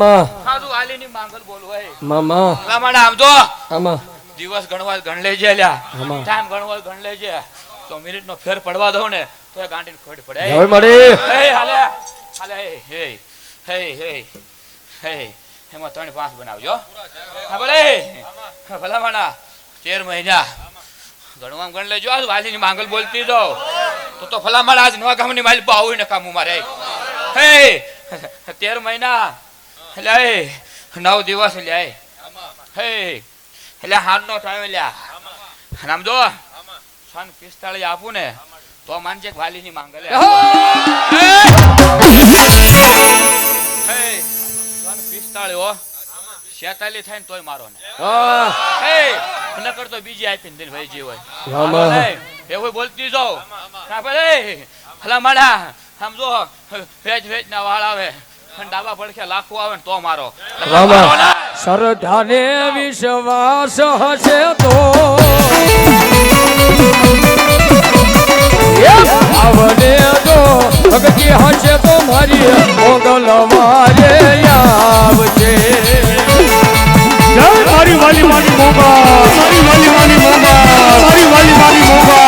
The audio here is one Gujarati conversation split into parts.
આમાં સારું વાલીની માંગલ બોલવાય મામા. ભલામણ આમ જો આમાં. દિવસ ગણવા ગણ લેજે લ્યા. ટાઈમ ગણવા ગણ લેજે. તો મિનિટ નો ફેર પડવા દો ને તો ગાંડી ખોટ પડે. હવે મળી. હે હાલે. હાલે હે હે હે હે એમાં ત્રણ પાંચ બનાવજો. હા ભલે. ભલામણા. તેર મહિના. ગણવા ગણ લેજો. આજ વાલી ની માંગલ બોલતી દો તો તો ભલામણ આજ નવા ગામની માલ પર આવું ને કામ મારે. હે. તેર મહિના. લે નવ દિવસ લે હે એટલે હાલ નો ટાઈમ લ્યા નામ જો સન પિસ્તાળી આપું ને તો માનજે વાલીની માંગ લે. સન પિસ્તાળીસ હો. શેતાલીસ થાય ને તોય મારો ને. નકર તો બીજી આપીને દિન ભાઈ જે હોય. એવું બોલતી જાઓ. હલા ભલે. ભલા માડા સમજો જો વેચ વેચ ના વાળ આવે. અને ડાબા પડખે લાખો આવે ને તો મારો. રામા. વિશ્વાસ હશે તો. આવને તો ભક્તિ હશે તો મારી મોગલવારે આવશે જય મારી વાલી મારી મોગા. મારી વાલી મારી મોગા. મારી વાલી મારી મોગા.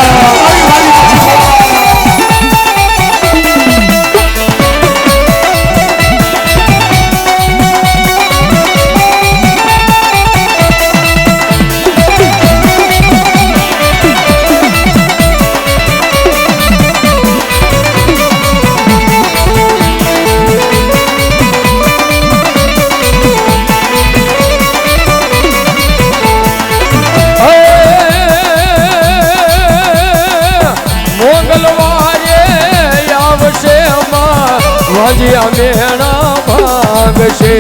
વાજિયા મેણા ભાગશે.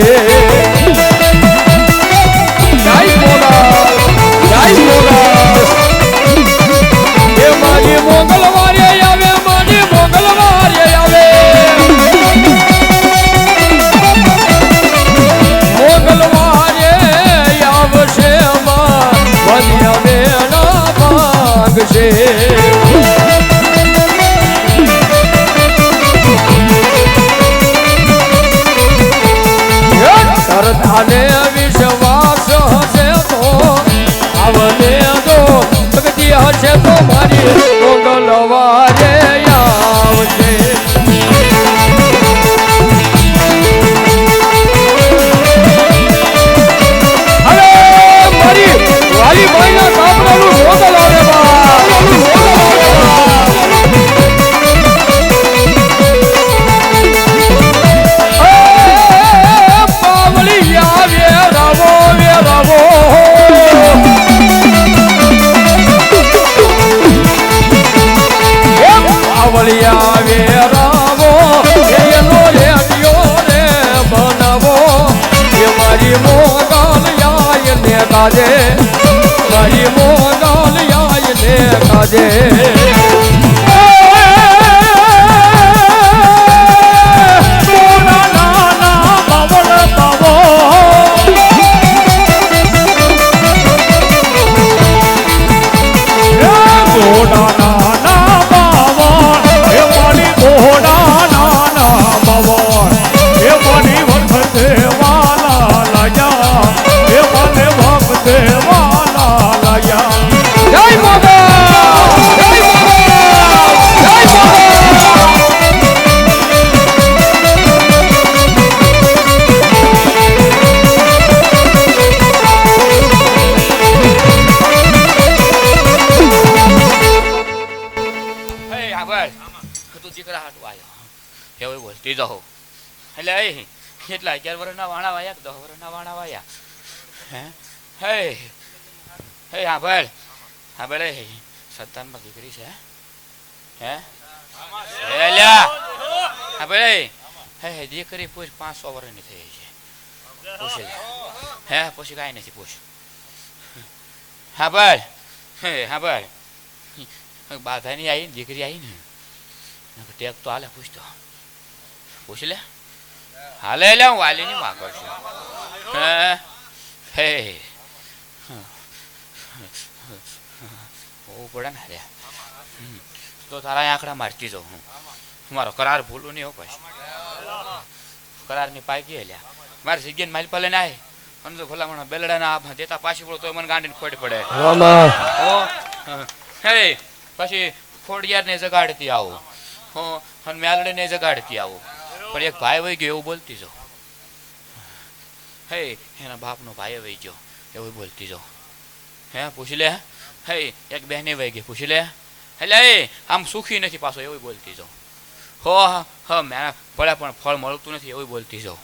મોગલવારે આવે મારી મોગલવારે આવે. મોગલવારે આવશે હશે તો મારી મોગલવારે Yeah. અગિયાર વર્ષના વાણા વાયા દસ વર્ષના વાણા વાયા? હે? હે? હે હા ભાઈ હા ભાઈ હે સત્તાનમાં દીકરી છે, હે? હે ભાઈ હે હે, દીકરી પૂછ, પાંચસો વર્ષની થઈ છે. પૂછી હે, પછી, કાંઈ નથી, પૂછ. હા ભાઈ હે હા ભાઈ બાધાની આવી ને દીકરી આવી ને. ટેક તો હાલે પૂછતો પૂછ લે હાલે લે હું વાલીની માગો છું. હે હોવું પડે ને હારે તો તારા આંકડા મારતી જાઉં હું. મારો કરાર ભૂલું નહીં હો પછી. કરારની પાકી લ્યા મારે જગ્યાને મારી પાસે લઈને આય. અને જો ભલા મને બેલડાના આ દેતા પાછી પડો તો મને ગાંડીને ખોટ પડે. હો. પછી ખોડિયારને જગાડતી આવું. હો અને મેલડીને જગાડતી આવું. પણ એક ભાઈ વહી ગયો, એવું બોલતી જો હે, એના બાપનો ભાઈ વહી ગયો, એવું બોલતી જો હે, પૂછી લે, હે, એક બહેને વહી ગઈ, પૂછી લે. એટલે એ, આમ સુખી નથી પાછો, એવું બોલતી જો હો, હ, મેં પડ્યા પણ ફળ મળતું નથી, એવું બોલતી જો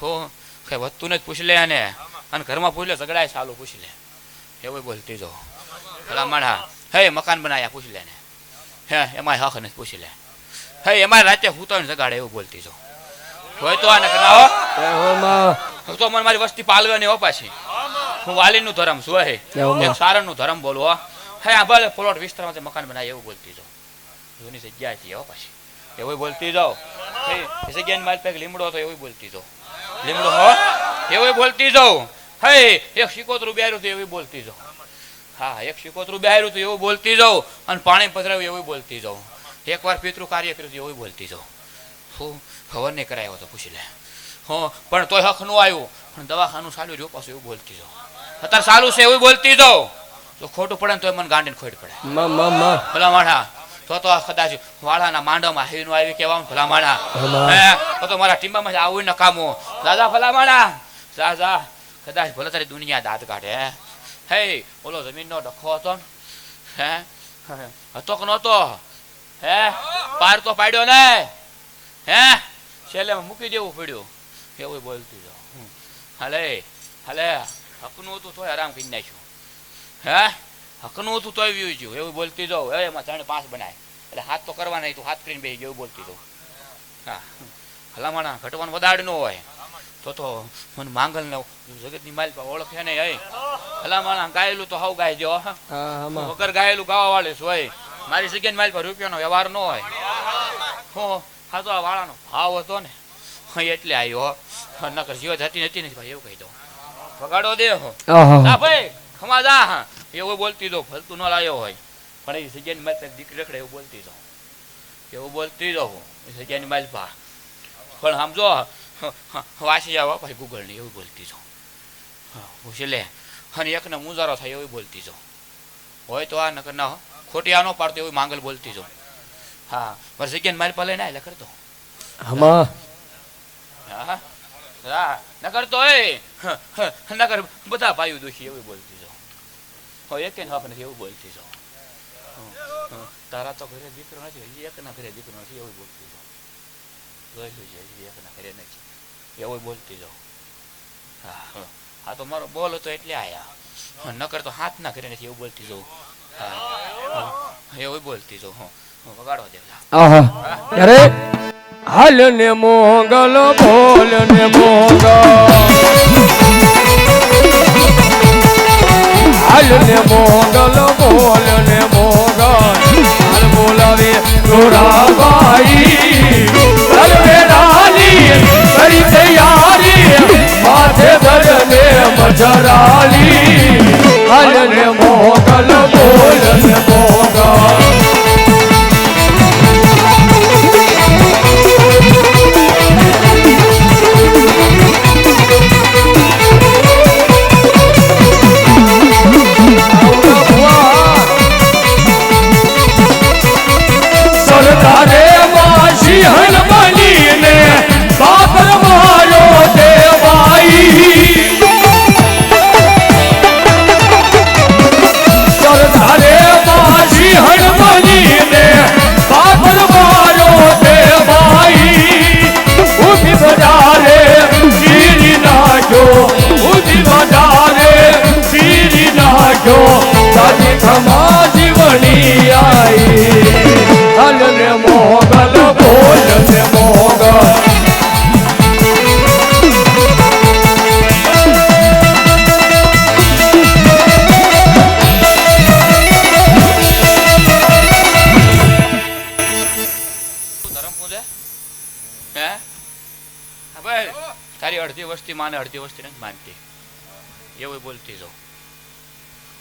હો, કઈ વધતું નથી, પૂછી લે અને અને ઘરમાં પૂછી લે, ઝઘડાય ચાલુ, પૂછી લે. એવું બોલતી જો ભલા માણા હે, મકાન બનાવ્યા પૂછી લે ને હે એમાં હક નથી, પૂછી લે. હે એમાં રાતે હું તો જગાડે એવું બોલતી જો હોય તો કરાવો એવામાં હું. તો મને મારી વસ્તી પાલવે ને પાછી. હું વાલીનું ધરમ છું હે એક સારણનું ધરમ બોલું હો. હે આ ભલે પ્લોટ વિસ્તારમાં મકાન બનાવી એવું બોલતી જો જૂની જગ્યા છે હો પાછી. એવું બોલતી જાઓ. હે એ જગ્યાની મારી પાસે લીમડો હતો એવું બોલતી જાઓ. લીમડો હો. એવું બોલતી જાઉં હે એક શિકોતરું બેર્યું હતું એવું બોલતી જાઓ. હા એક શિકોતરું બેર્યું હતું એવું બોલતી જાઉં અને પાણી પધરાવ્યું એવું બોલતી જાઉં એકવાર પિતૃ કાર્ય કર્યું હતું એવું બોલતી તો હું ખબર નહીં કરાયો તો પૂછી લે. હો પણ તોય હકનું આવ્યું. પણ દવાખાનું ચાલ્યું રહ્યું પાછું એવું બોલતી જાઉં. અત્યારે ચાલુ છે એવું બોલતી જાઉં. તો ખોટું પડે ને તોય મને ગાંડીને ખોટ પડે. ભલા માણા તો તો કદાચ વાળાના માંડવામાં હીનું આવી કેવા ભલા માણા હે તો તો મારા ટીમ્બામાં જ આવું નકામો. દાદા ભલા માણા જા કદાચ ભલે તારી દુનિયા દાંત કાઢે. હે ઓલો જમીનનો ડખો હતો હે હે, હતો કે નહોતો? હે પાર તો પાડ્યો ને. હે છેલ્લે મૂકી દેવું પડ્યું. એવું બોલતું જાઓ હાલે હાલે હકનું હતું તોય આરામ કરી નાખ્યું. હે હકનું હતું તોય વ્યુ જ્યું. એવું બોલતી જાઉં હવે એમાં ત્રણ પાંચ બનાય. એટલે હાથ તો કરવા નહીં તું હાથ કરીને બેસી ગયો એવું બોલતી જાઉં હા હલામણા ઘટવાનું વધાર ન હોય. તો તો મને માંગલ ને જગતની માલ ઓળખે નહીં હલામણા ગાયેલું તો હાવ ગાય જો હા. વગર ગાયેલું ગાવા વાળે હોય. મારી જગ્યાની માલ પર રૂપિયાનો વ્યવહાર ન હોય. હો હા તો આ વાળાનો ભાવ હતો ને. હા, એટલે આવ્યો નકર જીવ જતી નથી નથી ભાઈ એવું કહી દઉં. ફગાડો દે હો. ભાઈ ખમા જા હા. એવું બોલતી દો ફરતું ન લાયો હોય. પણ એ જગ્યાની માલ દીકરી રખડે એવું બોલતી દો એવું બોલતી દો હું જગ્યાની માલ પા પણ સમજો જો વાસી જાવ ભાઈ ગૂગલ ને એવું બોલતી દો પૂછી લે અને એકને મુજારો થાય એવું બોલતી જો હોય તો આ નકર ના હો. ખોટી આ ન પાડતો એવું માંગલ બોલતી જો. હા મારે જગ્યાને મારી પાસે ના એટલે કરતો હમા હા હા નકર તો એ નકર બધા ભાઈઓ દુખી એવું બોલતી જો. હો એક હક નથી એવું બોલતી જો. તારા તો ઘરે દીકરો નથી હજી એકના ઘરે દીકરો નથી એવું બોલતી જો. જોઈ લેજે હજી એકના ઘરે નથી. એવું બોલતી જો. હા. હં. તો મારો બોલ હતો એટલે આયા. નકર તો હાથના ઘરે નથી એવું બોલતી જવું એવું બોલતી જવું હં. વગાડવા દેલા અરે? હાલ ને મોગલ બોલ ને મોગલ હાલ ને મોગલ બોલ ને મોગલ હાલ બોલાવે ગોરાબાઈ હલવે રાની કરી તૈયારી. માથે ધરને મજરાલી.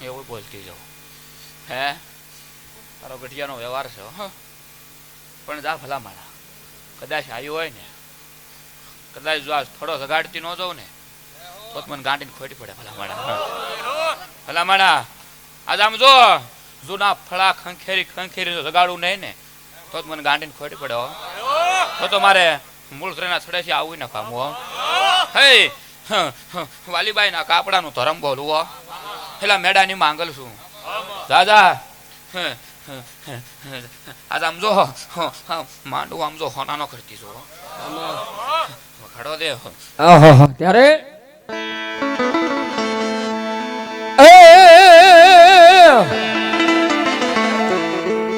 એવું બોલતી જાઉં હે? તારો ગઢિયાનો વ્યવહાર છે હ. પણ જા ભલા માણા કદાચ આવ્યું હોય ને કદાચ જો આ થોડો સગાડતી ન જાઉં ને તો મને ગાંડીને ખોટી પડે ભલા માણા ભલા માણા આજ આમ જો જૂના ફળા ખંખેરી ખંખેરી સગાડું નહીં ને તો જ મને ગાંડીને ખોટી પડે તો તો મારે મૂળ ત્રણના છે આવું ને પામું હો. વાલીબાઈ ના કાપડાનું ધરમ બોલું પેલા મેડાની માંગલ છું. દાદા. આજ આમ જો માંડવું આમ જો હોનાનો કરતી જો. વખાડો દે ત્યારે?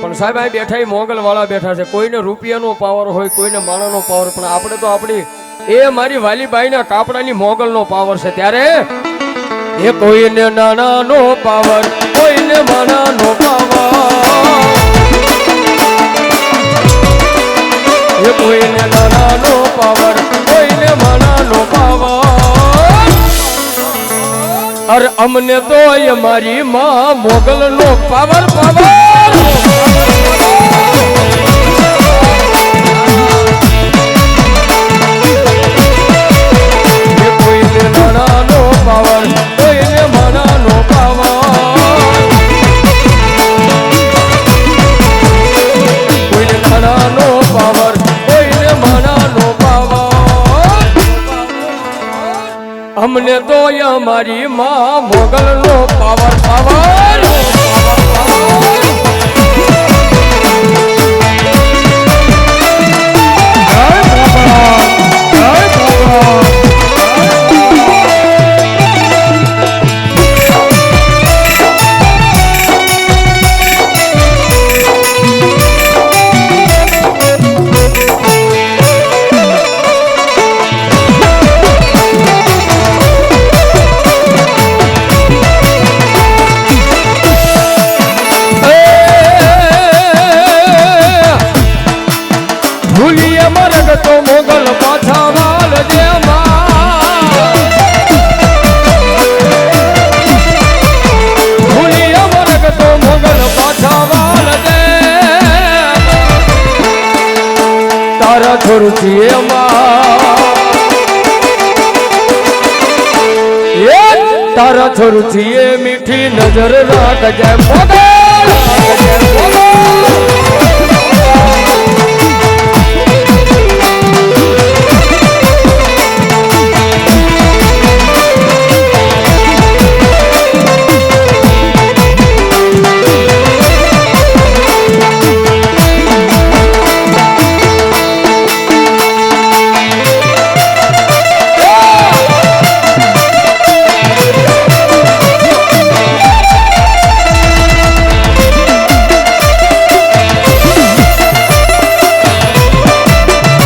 પણ સાહેબ, આ બેઠા મોગલ વાળા બેઠા છે. કોઈને રૂપિયાનો પાવર હોય, કોઈને માણાનો પાવર પણ આપણે તો આપણી એ મારી વાલીબાઈના કાપડાની મોગલનો પાવર છે. ત્યારે? એ કોઈને નાનાનો પાવર, કોઈને માણાનો પાવર. એ કોઈને નાનાનો પાવર, કોઈને માણાનો પાવર. અરે અમને તો એ મારી માં મોગલનો પાવર પાવર. અમને તો અમારી માં મોગલનો પાવર પાવર જય એમાં એ તારા છોરુથી મીઠી નજર રાખજે મોગલ